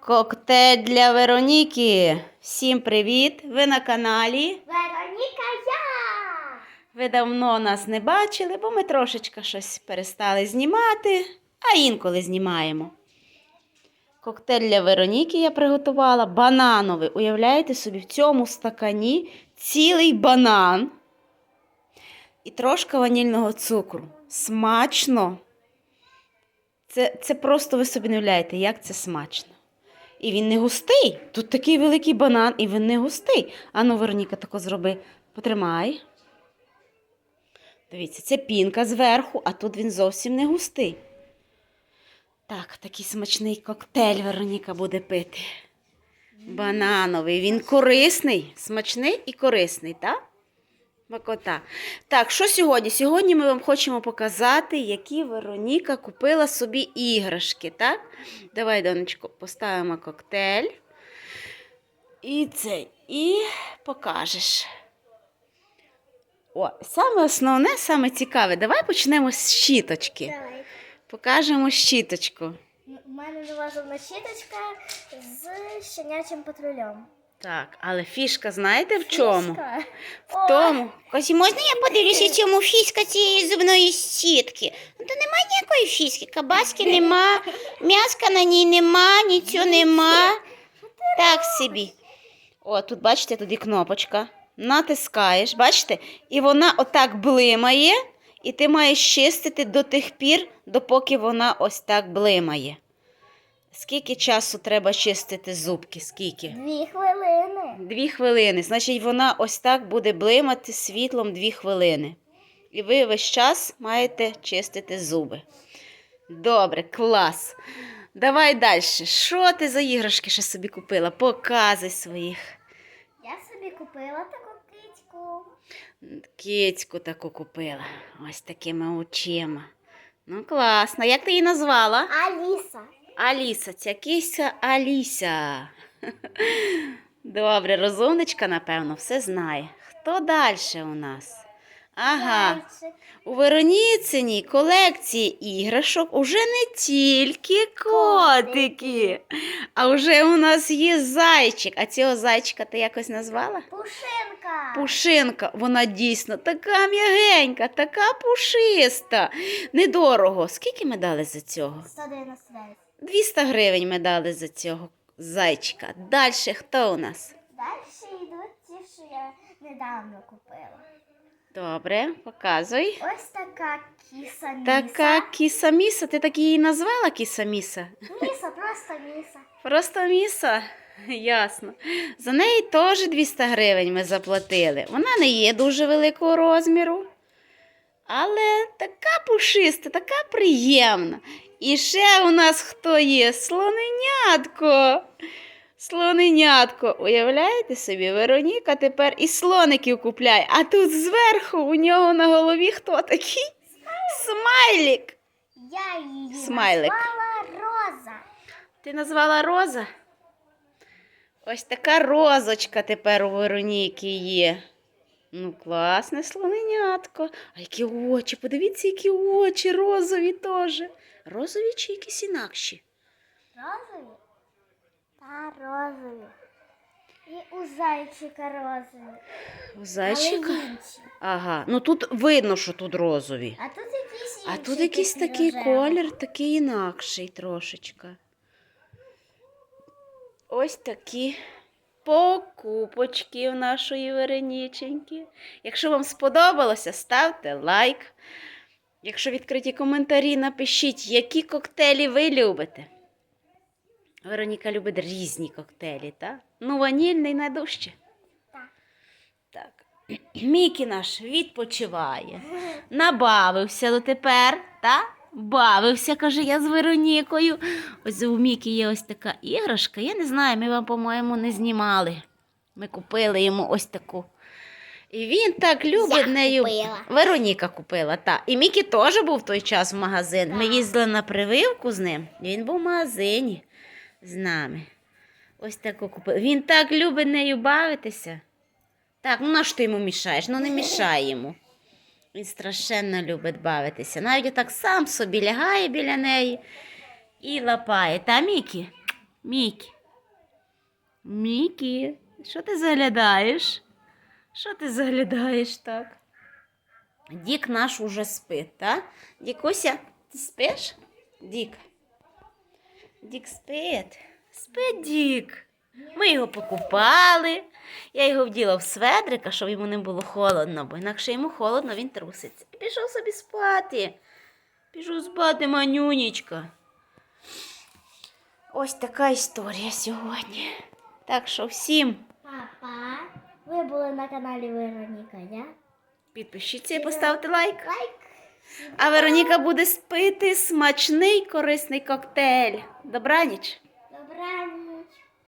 Коктейль для Вероніки. Всім привіт! Ви на каналі. Вероніка я! Ви давно нас не бачили, бо ми трошечки щось перестали знімати, а інколи знімаємо. Коктейль для Вероніки я приготувала банановий. Уявляєте собі, в цьому стакані цілий банан і трошки ванільного цукру. Смачно. Це, це просто ви собі не уявляєте, як це смачно. І він не густий. Тут такий великий банан, і він не густий. Ану, Вероніка, тако зроби. Потримай. Дивіться, це пінка зверху, а тут він зовсім не густий. Так, такий смачний коктейль Вероніка буде пити. Банановий. Він корисний, смачний і корисний, так? Макота. Так, що сьогодні? Сьогодні ми вам хочемо показати, які Вероніка купила собі іграшки, так? Давай, донечко, поставимо коктейль. І цей, і покажеш. О, саме основне, саме цікаве. Давай почнемо з щіточки. Давай. Покажемо щіточку. У мене нова зубна щіточка з щенячим патрулем. Так, але фішка знаєте в чому? Фішка. В тому. Косі, можна я подивлюся, чому фішка цієї зубної щітки? Ну, то немає ніякої фішки, кабаски нема, м'яска на ній нема, нічого нема. Так собі. О, тут бачите, тут є кнопочка. Натискаєш, бачите? І вона отак блимає, і ти маєш чистити до тих пір, допоки вона ось так блимає. Скільки часу треба чистити зубки? Скільки? Дві хвилини. Дві хвилини. Значить, вона ось так буде блимати світлом дві хвилини. І ви весь час маєте чистити зуби. Добре, клас. Давай далі. Що ти за іграшки ще собі купила? Показуй своїх. Я собі купила таку кицьку. Кицьку таку купила. Ось такими очима. Ну, класно. Як ти її назвала? Аліса. Аліса, ця Аліся. Добре, розумничка, напевно, все знає. Хто далі у нас? Ага. У Вероніциній колекції іграшок уже не тільки котики, а вже у нас є зайчик. А цього зайчика ти якось назвала? Пушинка. Пушинка, вона дійсно така м'ягенька, така пушиста. Недорого. Скільки ми дали за цього? 199. 200 гривень ми дали за цього зайчика. Далі хто у нас? Далі йдуть ті, що я недавно купила. Добре, показуй. Ось така кіса міса. Така кіса міса. Ти так її назвала кіса міса? Міса, просто міса. Просто міса. Ясно. За неї теж 200 гривень ми заплатили. Вона не є дуже великого розміру. Але така пушиста, така приємна. І ще у нас хто є? Слоненятко. Слоненятко. Уявляєте собі, Вероніка тепер і слоників купляє. А тут зверху у нього на голові хто такий? Смайлік. Я її Смайлик. назвала Роза. Ти назвала Роза? Ось така розочка тепер у Вероніки є. Ну, класне слоненятко. А які очі, подивіться, які очі розові теж. Розові чи якісь інакші? Розові? Та розові. І у зайчика розові. У зайчика? Але інші. Ага, ну тут видно, що тут розові. А тут якийсь інший. А тут якийсь такий колір, такий інакший трошечка. Ось такі покупочки в нашої Вереніченьки. Якщо вам сподобалося, ставте лайк. Якщо відкриті коментарі, напишіть, які коктейлі ви любите. Вероніка любить різні коктейлі, так? Ну, ванільний найдужче. Так. Так. Мікі наш відпочиває. Набавився дотепер, та? Бавився, каже я з Веронікою. Ось у Мікі є ось така іграшка. Я не знаю, ми вам, по-моєму, не знімали. Ми купили йому ось таку. І він так любить Я нею. купила. Вероніка купила, так. І Мікі теж був в той час в магазин. Ми їздили на прививку з ним. і Він був в магазині з нами. Ось таку купили. Він так любить нею бавитися. Так, ну на що ти йому мішаєш? Ну не мішай йому. Він страшенно любить бавитися. Навіть отак сам собі лягає біля неї і лапає. Та Мікі? Мікі. Мікі, що ти заглядаєш? Що ти заглядаєш так? Дік наш уже спить, так? Дікуся, ти спиш? Дік. Дік спить. Спить Дік. Ми його покупали. Я його вділа в сведрика, щоб йому не було холодно, бо інакше йому холодно, він труситься. І пішов собі спати. Пішов спати, манюнічка. Ось така історія сьогодні. Так що всім Папа, ви були на каналі Вероніка, я? підпишіться і поставте лайк. Лайк. А Вероніка буде спити смачний корисний коктейль. Добраніч!